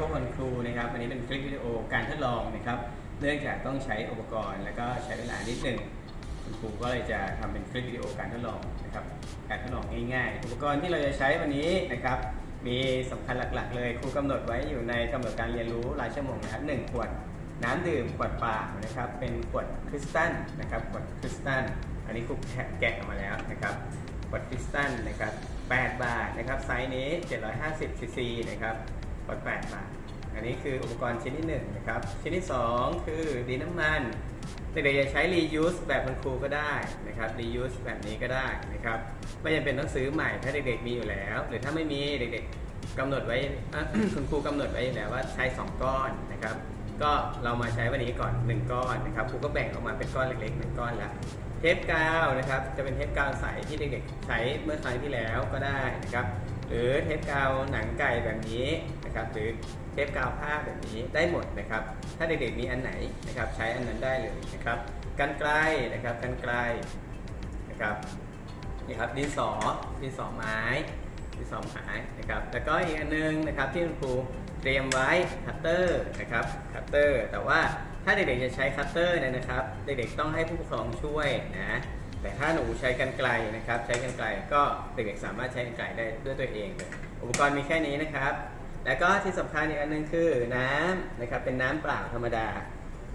พบกับครูนะครับวันนี้เป็นคลิปวิดีโอการทดลองนะครับเนื่องจากต้องใช้อุปกรณ์ แล้วก็ใช้เวลานิดหนึ่งคุณครูก็เลยจะทำเป็นคลิปวิดีโอการทดลองนะครับการทดลองง่าย ๆ อุปกรณ์ที่เราจะใช้วันนี้นะครับ มีสำคัญหลักๆ เลยครูกำหนดไว้อยู่ในกำหนดการเรียนรู้รายชั่วโมงนะครับหนึ่งขวดน้ำดื่มขวดเปล่านะครับเป็นขวดคริสตัลนะครับขวดคริสตัลอันนี้ครูแกะออกมาแล้วนะครับขวดคริสตัลนะครับ8บาทนะครับไซส์นี้ 750ซีซีนะครับ ขวด8บาอันนี้คืออุปกรณ์ชิ้นที่1นะครับ ชิ้นที่ 2 คือดินน้ำมันเด็กๆจะใช้ reuse แบบคุณครูก็ได้นะครับ reuse แบบนี้ก็ได้นะครับ ไม่จำเป็นต้องซื้อใหม่ถ้าเด็กๆมีอยู่แล้ว หรือถ้าไม่มีเด็กๆกำหนดไว้คุณครูกำหนดไว้อยู่แล้วว่าใช้ 2 ก้อนนะครับ ก็เรามาใช้วันนี้ก่อน 1 ก้อนนะครับครูก็แบ่งออกมาเป็นก้อนเล็กๆหนึ่งก้อนละเทปกาวนะครับจะเป็นเทปกาวใสที่เด็กๆใช้เมื่อครั้งที่แล้วก็ได้นะครับ หรือเทปกาวหนังไก่แบบนี้ นะครับหรือเทปกาวผ้าแบบนี้ได้หมดนะครับ ถ้าเด็กๆมีอันไหนนะครับใช้อันนั้นได้เลยนะครับกันไกลนะครับกันไกลนะครับนี่ครับดินสอดินสอไม้ดินสอไม้นะครับแล้วก็อีกอันนึงนะครับที่คุณครูเตรียมไว้คัตเตอร์นะครับคัตเตอร์แต่ว่าถ้าเด็กๆจะใช้คัตเตอร์เนี่ยนะครับ เด็กๆต้องให้ผู้ปกครองช่วยนะแต่ถ้าหนูใช้กันไกลนะครับ ใช้กันไกลก็เด็กๆสามารถใช้กันไกลได้ด้วยตัวเองเลยอุปกรณ์มีแค่นี้นะครับ แล้วก็ที่สำคัญอีกอันหนึงคือน้ำนะครับเป็นน้ำเปล่าธรรมดา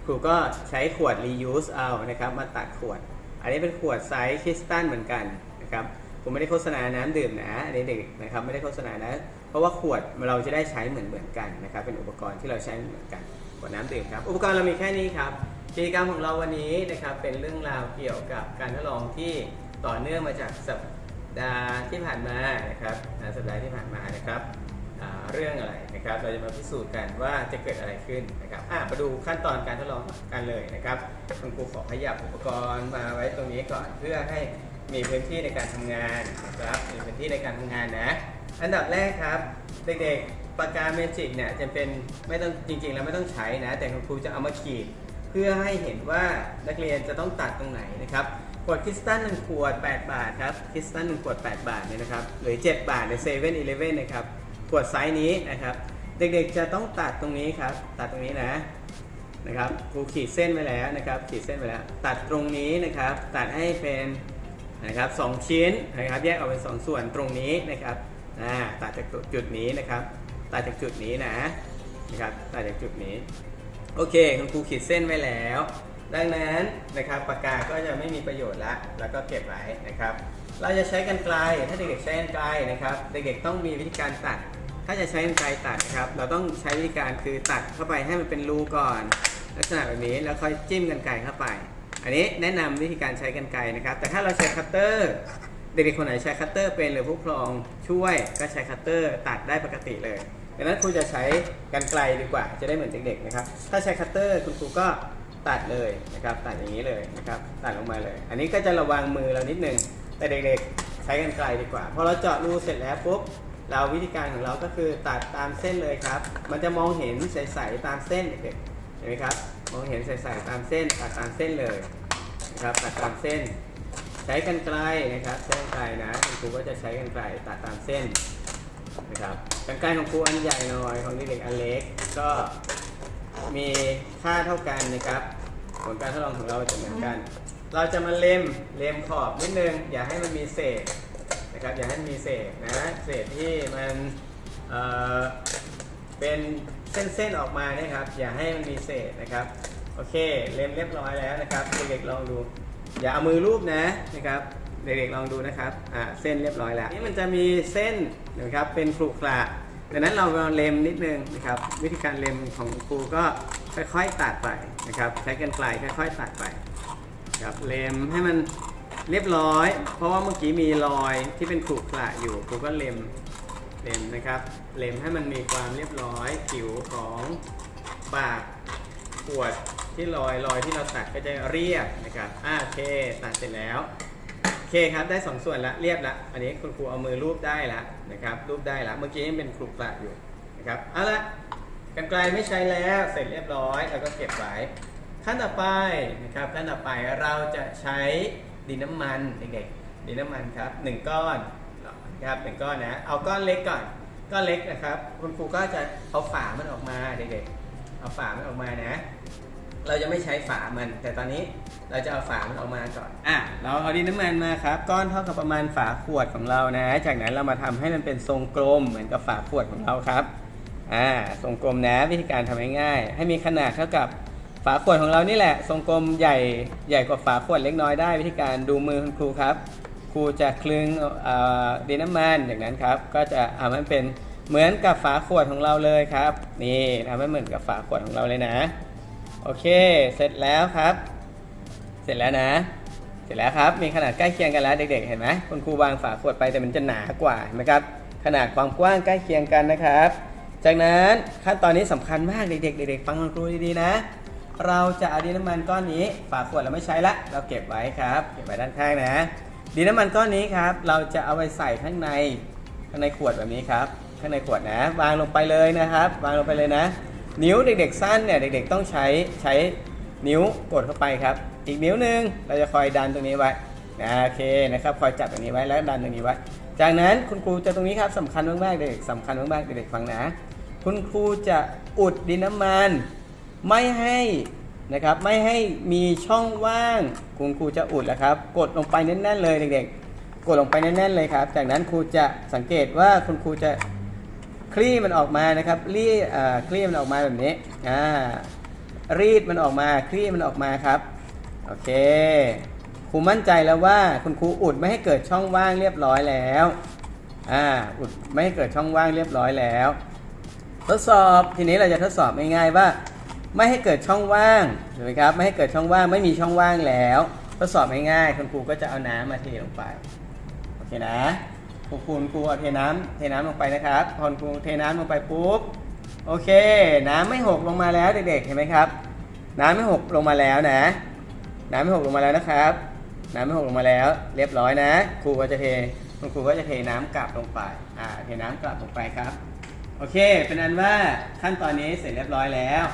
ครูก็ใช้ขวด reuse เอานะครับมาตัดขวด อันนี้เป็นขวดไซส์คริสตัลเหมือนกันนะครับผมไม่ได้โฆษณาน้ำดื่มนะอันนี้เด็กนะครับไม่ได้โฆษณานะ เพราะว่าขวดเราจะได้ใช้เหมือนเหมือนกันนะครับเป็นอุปกรณ์ที่เราใช้เหมือนกันขวดน้ำดื่มครับ อุปกรณ์เรามีแค่นี้ครับกิจกรรมของเราวันนี้นะครับเป็นเรื่องราวเกี่ยวกับการทดลองที่ต่อเนื่องมาจากสัปดาห์ที่ผ่านมานะครับสัปดาห์ที่ผ่านมานะครับ เรื่องอะไรนะครับเราจะมาพิสูจน์กันว่าจะเกิดอะไรขึ้นนะครับมาดูขั้นตอนการทดลองกันเลยนะครับคุณครูขอขยับอุปกรณ์มาไว้ตรงนี้ก่อนเพื่อให้มีพื้นที่ในการทำงานนะครับมีพื้นที่ในการทำงานนะอันดับแรกครับเด็กๆปากกาเมจิกเนี่ยจะเป็นไม่ต้องจริงๆแล้วไม่ต้องใช้นะ แต่คุณครูจะเอามาขีด เพื่อให้เห็นว่านักเรียนจะต้องตัดตรงไหนนะครับขวดคริสตัล1ขวด 8 บาทครับคริสตัล1ขวด 8 บาทเนี่ยนะครับหรือ 7 บาทในเซเว่นอีเลฟเว่นนะครับ ขวดไซส์นี้นะครับ เด็กๆจะต้องตัดตรงนี้ครับ ตัดตรงนี้นะนะครับครูขีดเส้นไว้แล้วนะครับ ขีดเส้นไว้แล้ว ตัดตรงนี้นะครับ ตัดให้เป็นนะครับสองชิ้นนะครับ แยกออกเป็นสองส่วนตรงนี้นะครับอ่าตัดจากจุดนี้นะครับ ตัดจากจุดนี้นะนะครับ ตัดจากจุดนี้ โอเค คุณครูขีดเส้นไว้แล้ว ดังนั้นนะครับปากกาก็จะไม่มีประโยชน์ละ แล้วก็เก็บไว้นะครับ เราจะใช้กันไกลถ้าเด็กๆใช้กันไกลนะครับเด็กๆต้องมีวิธีการตัด ถ้าจะใช้กันไกลตัดนะครับ เราต้องใช้วิธีการคือตัดเข้าไปให้มันเป็นรูก่อน ลักษณะแบบนี้แล้วค่อยจิ้มกันไกลเข้าไป อันนี้แนะนำวิธีการใช้กันไกลนะครับ แต่ถ้าเราใช้คัตเตอร์เด็กๆคนไหนใช้คัตเตอร์เป็นหรือผู้ปกครองช่วยก็ใช้คัตเตอร์ตัดได้ปกติเลยดังนั้นครูจะใช้กันไกลดีกว่า จะได้เหมือนเด็กๆนะครับ ถ้าใช้คัตเตอร์คุณครูก็ตัดเลยนะครับ ตัดอย่างนี้เลยนะครับ ตัดลงมาเลย อันนี้ก็จะระวังมือเรานิดนึง แต่เด็กๆใช้กันไกลดีกว่าพอเราเจาะรูเสร็จแล้วปุ๊บเราวิธีการของเราก็คือตัดตามเส้นเลยครับ มันจะมองเห็นใสๆตามเส้นเด็กๆเห็นไหมครับ มองเห็นใสๆตามเส้นตัดตามเส้นเลยนะครับตัดตามเส้น ใช้กันไกลนะครับใช้กันไกลนะครูก็จะใช้กันไกลตัดตามเส้นนะครับกันไกลของครูอันใหญ่หน่อยของเด็กๆอันเล็กก็มีค่าเท่ากันนะครับ ผลการทดลองของเราจะเหมือนกัน เราจะมาเล็มเล็มขอบนิดนึง อย่าให้มันมีเศษนะครับอย่าให้มันมีเศษนะเศษที่มันเเป็นเส้นๆออกมาเนี่ยครับ อย่าให้มันมีเศษนะครับโอเคเล็มเรียบร้อยแล้วนะครับเด็กๆลองดู อย่าเอามือรูปนะนะครับเด็กๆลองดูนะครับอ่าเส้นเรียบร้อยแล้วนี่มันจะมีเส้นนะครับเป็นขรุขระดังนั้นเราเล็มนิดนึงนะครับวิธีการเล็มของครูก็ค่อยๆตัดไปนะครับใช้กันไกลค่อย ๆ ตัดไป ครับเลมให้มันเรียบร้อย เพราะว่าเมื่อกี้มีรอยที่เป็นขรุขระอยู่ครูก็เลมเลมนะครับเลมให้มันมีความเรียบร้อยผิวของปากขวดที่รอยรอยที่เราตัดก็จะเรียบนะครับอ่าโอเคตัดเสร็จแล้วโอเคครับได้สองส่วนละเรียบละอันนี้คุณครูเอามือรูปได้ละนะครับรูปได้ละเมื่อกี้ยังเป็นขรุขระอยู่นะครับเอาละกันไกลไม่ใช้แล้วเสร็จเรียบร้อยแล้วก็เก็บไว้ ขั้นต่อไปนะครับขั้นต่อไปเราจะใช้ดินน้ำมันเด็กๆดินน้ำมันครับหนึ่งก้อนนะครับหนึ่งก้อนนะเอาก้อนเล็กก่อนก้อนเล็กนะครับคุณครูก็จะเอาฝามันออกมาเด็กๆเอาฝามันออกมานะ เราจะไม่ใช้ฝามัน แต่ตอนนี้เราจะเอาฝามันออกมาก่อนอะเราเอาดินน้ำมันมาครับก้อนเท่ากับประมาณฝาขวดของเรานะ จากนั้นเรามาทำให้มันเป็นทรงกลมเหมือนกับฝาขวดของเราครับอ่าทรงกลมนะวิธีการทำง่ายๆให้มีขนาดเท่ากับ ฝาขวดของเรานี่แหละ ทรงกลมใหญ่ใหญ่กว่าฝาขวดเล็กน้อยได้ วิธีการดูมือคุณครูครับ ครูจะคลึงดินน้ำมันอย่างนั้นครับ ก็จะเอามันเป็นเหมือนกับฝาขวดของเราเลยครับ นี่ทำให้เหมือนกับฝาขวดของเราเลยนะ โอเค เสร็จแล้วครับ เสร็จแล้วนะ เสร็จแล้วครับ มีขนาดใกล้เคียงกันแล้วเด็กๆ เห็นไหมคุณครูวางฝาขวดไปแต่มันจะหนากว่าเห็นไหมครับ ขนาดความกว้างใกล้เคียงกันนะครับ จากนั้นขั้นตอนนี้สำคัญมากเด็กๆเด็กๆฟังคุณครูดีๆนะ เราจะเอาดินน้ำมันก้อนนี้ฝาขวดเราไม่ใช้ละ เราเก็บไว้ครับเก็บไว้ด้านข้างนะดินน้ำมันก้อนนี้ครับ เราจะเอาไปใส่ข้างในข้างในขวดแบบนี้ครับ ข้างในขวดนะ วางลงไปเลยนะครับ วางลงไปเลยนะ นิ้วเด็กๆสั้นเนี่ยเด็ก ๆ ต้องใช้ใช้นิ้วกดเข้าไปครับ อีกนิ้วหนึ่งเราจะคอยดันตรงนี้ไว้นะโอเคนะครับคอยจับตรงนี้ไว้แล้วดันตรงนี้ไว้ จากนั้นคุณครูจะตรงนี้ครับสำคัญมากๆเด็กสำคัญมากๆเด็กๆฟังนะ คุณครูจะอุดดินน้ำมัน ไม่ให้นะครับไม่ให้มีช่องว่างคุณครูจะอุดแล้วครับ กดลงไปแน่นๆเลยเด็กๆ กดลงไปแน่นๆเลยครับ จากนั้นครูจะสังเกตว่าคุณครูจะคลี่มันออกมานะครับรีดคลี่มันออกมาแบบนี้อ่ารีดมันออกมาคลี่มันออกมาครับโอเคครูมั่นใจแล้วว่าคุณครูอุดไม่ให้เกิดช่องว่างเรียบร้อยแล้วอ่าอุดไม่ให้เกิดช่องว่างเรียบร้อยแล้ว ทดสอบทีนี้เราจะทดสอบง่ายๆว่า ไม่ให้เกิดช่องว่างถูกไหมครับไม่ให้เกิดช่องว่างไม่มีช่องว่างแล้วทดสอบง่ายๆคุณครูก็จะเอาน้ำมาเทลงไปโอเคนะครูคุณครูเอาเทน้ำเทน้ำลงไปนะครับพอคุณครูเทน้ำลงไปปุ๊บโอเค น้ำไม่หกลงมาแล้วเด็กๆเห็นไหมครับ น้ำไม่หกลงมาแล้วนะ น้ำไม่หกลงมาแล้วนะครับ น้ำไม่หกลงมาแล้ว เรียบร้อยนะครูก็จะเทคุณครูก็จะเทน้ำกลับลงไปอ่าเทน้ำกลับลงไปครับโอเค เป็นอันว่าขั้นตอนนี้เสร็จเรียบร้อยแล้ว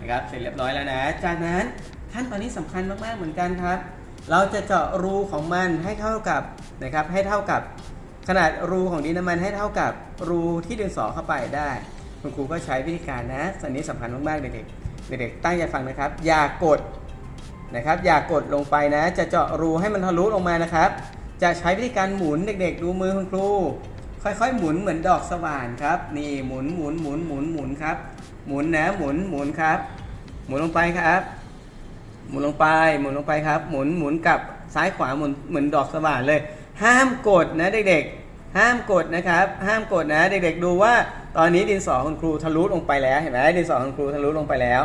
นะครับเสร็จเรียบร้อยแล้วนะ จากนั้นขั้นตอนนี้สำคัญมากๆเหมือนกันครับ เราจะเจาะรูของมันให้เท่ากับนะครับให้เท่ากับขนาดรูของดินน้ำมันให้เท่ากับรูที่ดินสอเข้าไปได้ คุณครูก็ใช้วิธีการนะสันนี้สำคัญมากๆเด็กๆเด็กๆตั้งใจฟังนะครับ อย่ากดนะครับ อย่ากดลงไปนะ จะเจาะรูให้มันทะลุลงมานะครับ จะใช้วิธีการหมุนเด็ก ๆ ดูมือคุณครู ค่อยๆ หมุนเหมือนดอกสว่านครับ นี่หมุนหมุนหมุนหมุนหมุนครับ หมุนนะหมุนหมุนครับ หมุนลงไปครับ หมุนลงไป หมุนลงไปครับ หมุนหมุนกลับซ้ายขวาหมุนเหมือนดอกสว่านเลย ห้ามกดนะเด็กๆ ห้ามกดนะครับ ห้ามกดนะเด็กๆ ดูว่าตอนนี้ดินสอคุณครูทะลุลงไปแล้วเห็นไหมดินสอคุณครูทะลุลงไปแล้ว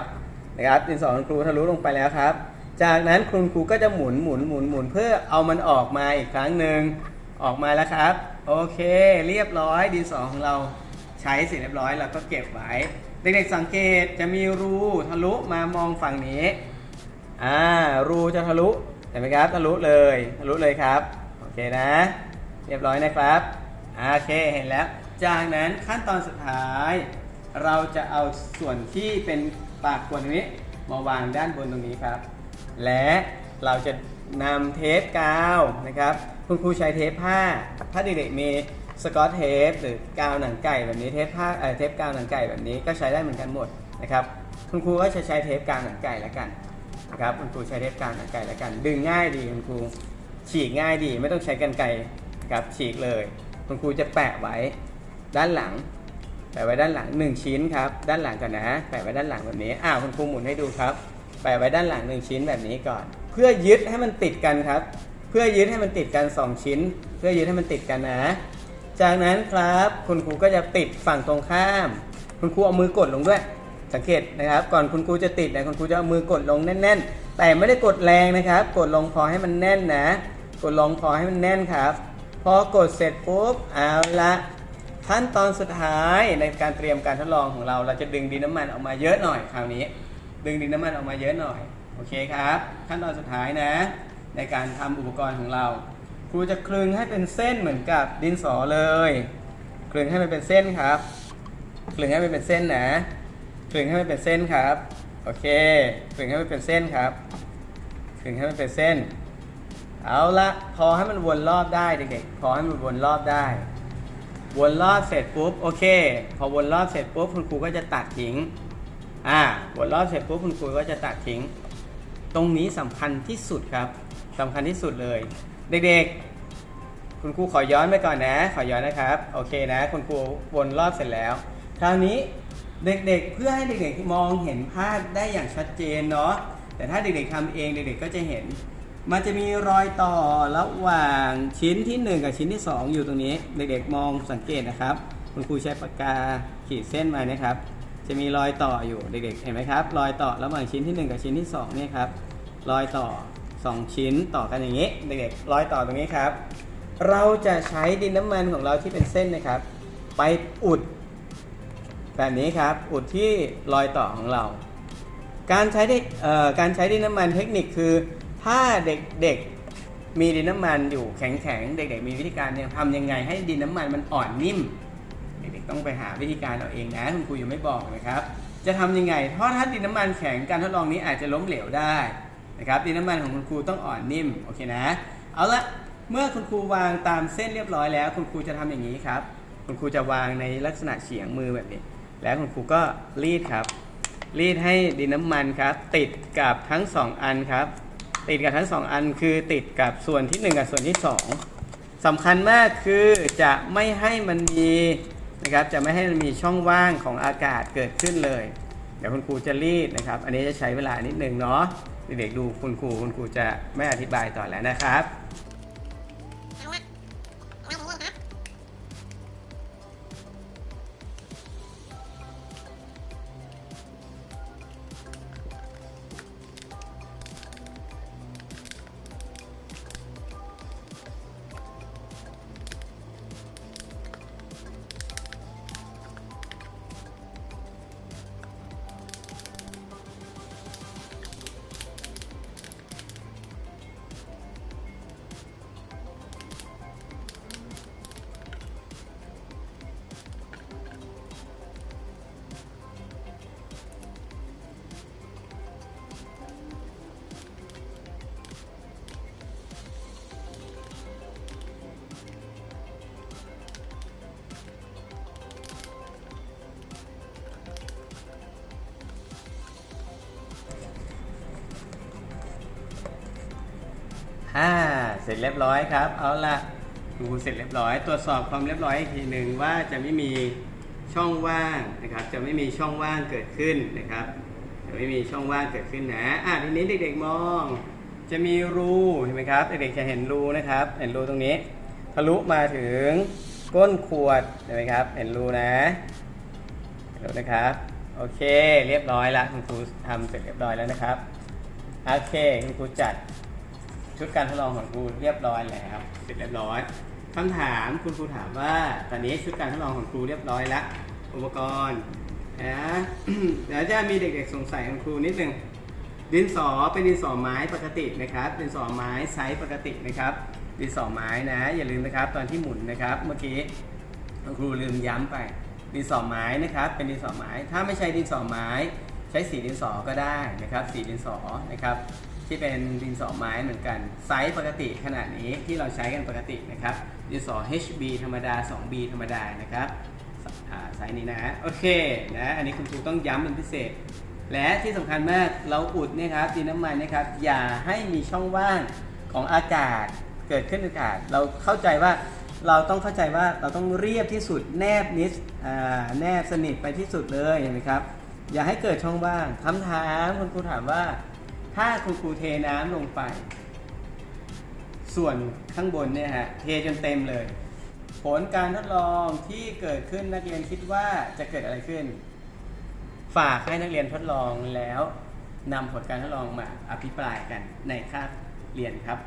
นะครับ ดินสอคุณครูทะลุลงไปแล้วครับ จากนั้นคุณครูก็จะหมุนหมุนหมุนหมุนเพื่อเอามันออกมาอีกครั้งหนึ่งออกมาแล้วครับ โอเค เรียบร้อยดินสอของเราใช้เสร็จเรียบร้อยเราก็เก็บไว้ เด็กๆสังเกตจะมีรูทะลุมามองฝั่งนี้อ่ารูจะทะลุเห็นไหมครับทะลุเลยทะลุเลยครับโอเคนะ เรียบร้อยนะครับโอเคเห็นแล้ว จากนั้นขั้นตอนสุดท้าย เราจะเอาส่วนที่เป็นปากขวดตรงนี้มาวางด้านบนตรงนี้ครับ และเราจะนำเทปกาวนะครับ คุณครูใช้เทปผ้า ถ้าเด็กๆมี สกอตเทปหรือกาวหนังไก่แบบนี้เทปผ้าเออเทปกาวหนังไก่แบบนี้ก็ใช้ได้เหมือนกันหมดนะครับคุณครูก็จะใช้เทปกาวหนังไก่แล้วกันนะครับคุณครูใช้เทปกาวหนังไก่แล้วกัน ดึงง่ายดีคุณครูฉีกง่ายดีไม่ต้องใช้กันไกรนะครับฉีกเลย คุณครูจะแปะไว้ด้านหลัง แปะไว้ด้านหลัง 1 ชิ้นครับด้านหลังก่อนนะแปะไว้ด้านหลังแบบนี้อ้าวคุณครูหมุนให้ดูครับ แปะไว้ด้านหลัง 1 ชิ้นแบบนี้ก่อน เพื่อยึดให้มันติดกันครับ เพื่อยึดให้มันติดกัน 2 ชิ้น เพื่อยึดให้มันติดกันนะ จากนั้นครับ คุณครูก็จะติดฝั่งตรงข้าม คุณครูเอามือกดลงด้วย สังเกตนะครับ ก่อนคุณครูจะติดนะคุณครูจะเอามือกดลงแน่น ๆ แต่ไม่ได้กดแรงนะครับ กดลงพอให้มันแน่นนะ กดลงพอให้มันแน่นครับ พอกดเสร็จปุ๊บเอาละขั้นตอนสุดท้ายในการเตรียมการทดลองของเรา เราจะดึงดินน้ำมันออกมาเยอะหน่อยคราวนี้ ดึงดินน้ำมันออกมาเยอะหน่อย โอเคครับ ขั้นตอนสุดท้ายนะ ในการทำอุปกรณ์ของเรา รูจะคลึงให้เป็นเส้นเหมือนกับดินสอเลยคลึงให้มันเป็นเส้นครับคลึงให้มันเป็นเส้นนะคลึงให้มันเป็นเส้นครับโอเคคลึงให้มันเป็นเส้นครับคลึงให้มันเป็นเส้น เอาละพอให้มันวนรอบได้เด็กๆพอให้มันวนรอบได้วนรอบเสร็จปุ๊บโอเค พอวนรอบเสร็จปุ๊บคุณครูก็จะตัดทิ้งอ่าวนรอบเสร็จปุ๊บคุณครูก็จะตัดทิ้ง ตรงนี้สำคัญที่สุดครับสำคัญที่สุดเลย เด็กๆ คุณครูขอย้อนไปก่อนนะ ขอย้อนนะครับ โอเคนะ คุณครูวนรอบเสร็จแล้ว คราวนี้เด็กๆ เพื่อให้เด็กๆ มองเห็นภาพได้อย่างชัดเจนเนาะ แต่ถ้าเด็กๆทำเองเด็กๆ ก็จะเห็น มันจะมีรอยต่อระหว่างชิ้นที่ 1 กับชิ้นที่ 2 อยู่ตรงนี้ เด็กๆ มองสังเกตนะครับ คุณครูใช้ปากกาขีดเส้นมานะครับ จะมีรอยต่ออยู่เด็กๆ เห็นไหมครับ รอยต่อระหว่างชิ้นที่ 1 กับชิ้นที่2เนี่ยครับ รอยต่อ 2 ชิ้นต่อกันอย่างนี้ เด็กๆรอยต่อตรงนี้ครับ เราจะใช้ดินน้ำมันของเราที่เป็นเส้นนะครับ ไปอุด แบบนี้ครับ อุดที่รอยต่อของเรา การใช้ได้การใช้ดินน้ำมันเทคนิคคือ ถ้าเด็กๆมีดินน้ำมันอยู่แข็งๆเด็กๆมีวิธีการเนี่ยทำยังไงให้ดินน้ำมันมันอ่อนนิ่มเด็กๆต้องไปหาวิธีการเอาเองนะคุณครูยังไม่บอกนะครับ จะทำยังไง เพราะถ้าดินน้ำมันแข็งการทดลองนี้อาจจะล้มเหลวได้ นะครับดินน้ำมันของคุณครูต้องอ่อนนิ่มโอเคนะ เอาละเมื่อคุณครูวางตามเส้นเรียบร้อยแล้ว คุณครูจะทำอย่างนี้ครับ คุณครูจะวางในลักษณะเฉียงมือแบบนี้ แล้วคุณครูก็รีดครับ รีดให้ดินน้ำมันครับ ติดกับทั้งสองอันครับ ติดกับทั้งสองอันคือติดกับส่วนที่หนึ่งกับส่วนที่สองสำคัญมากคือจะไม่ให้มันมีนะครับจะไม่ให้มันมีช่องว่างของอากาศเกิดขึ้นเลย เดี๋ยวคุณครูจะรีดนะครับ อันนี้จะใช้เวลานิดหนึ่งเนาะ เด็กๆดูคุณครูคุณครูจะไม่อธิบายต่อแล้วนะครับ อ่าเสร็จเรียบร้อยครับ เอาละดูเสร็จเรียบร้อย ตรวจสอบความเรียบร้อยอีกทีหนึ่งว่าจะไม่มีช่องว่างนะครับ จะไม่มีช่องว่างเกิดขึ้นนะครับ จะไม่มีช่องว่างเกิดขึ้นนะอะทีนี้เด็กๆมอง จะมีรูเห็นไหมครับ เด็กๆจะเห็นรูนะครับ เห็นรูตรงนี้ ทะลุมาถึงก้นขวดเห็นไหมครับ เห็นรูนะเห็นรูนะครับ โอเค เรียบร้อยละคุณครูทำเสร็จเรียบร้อยแล้วนะครับ โอเคคุณครูจัด ชุดการทดลองของครูเรียบร้อยแล้วเสร็จเรียบร้อยคำถามคุณครูถามว่า ตอนนี้ชุดการทดลองของครูเรียบร้อยแล้วอุปกรณ์นะเดี๋ยวจะมีเด็กๆสงสัยคุณครูนิดหนึ่งดินสอเป็นดินสอไม้ปกตินะครับ ดินสอไม้ไซส์ปกตินะครับ ดินสอไม้นะอย่าลืมนะครับตอนที่หมุนนะครับ เมื่อกี้คุณครูลืมย้ำไป ดินสอไม้นะครับ เป็นดินสอไม้ ถ้าไม่ใช่ดินสอไม้ ใช้สีดินสอก็ได้นะครับ สีดินสอนะครับ ที่เป็นดินสอไม้เหมือนกันไซส์ปกติขนาดนี้ที่เราใช้กันปกตินะครับดินสอ HB ธรรมดา 2B ธรรมดานะครับไซส์นี้นะโอเคนะอันนี้คุณครูต้องย้ำเป็นพิเศษ และที่สำคัญมากเราอุดเนี่ยครับดินน้ำมันนะครับ อย่าให้มีช่องว่างของอากาศเกิดขึ้นอากาศ เราเข้าใจว่าเราต้องเข้าใจว่าเราต้องเรียบที่สุดแนบนิดแนบสนิทไปที่สุดเลยเห็นไหมครับ อย่าให้เกิดช่องว่างคำถามคุณครูถามว่า ถ้าคุณครูเทน้ำลงไป ส่วนข้างบนเนี่ยฮะ เทจนเต็มเลย ผลการทดลองที่เกิดขึ้นนักเรียนคิดว่าจะเกิดอะไรขึ้น ฝากให้นักเรียนทดลองแล้วนำผลการทดลองมาอภิปรายกันในคาบเรียนครับ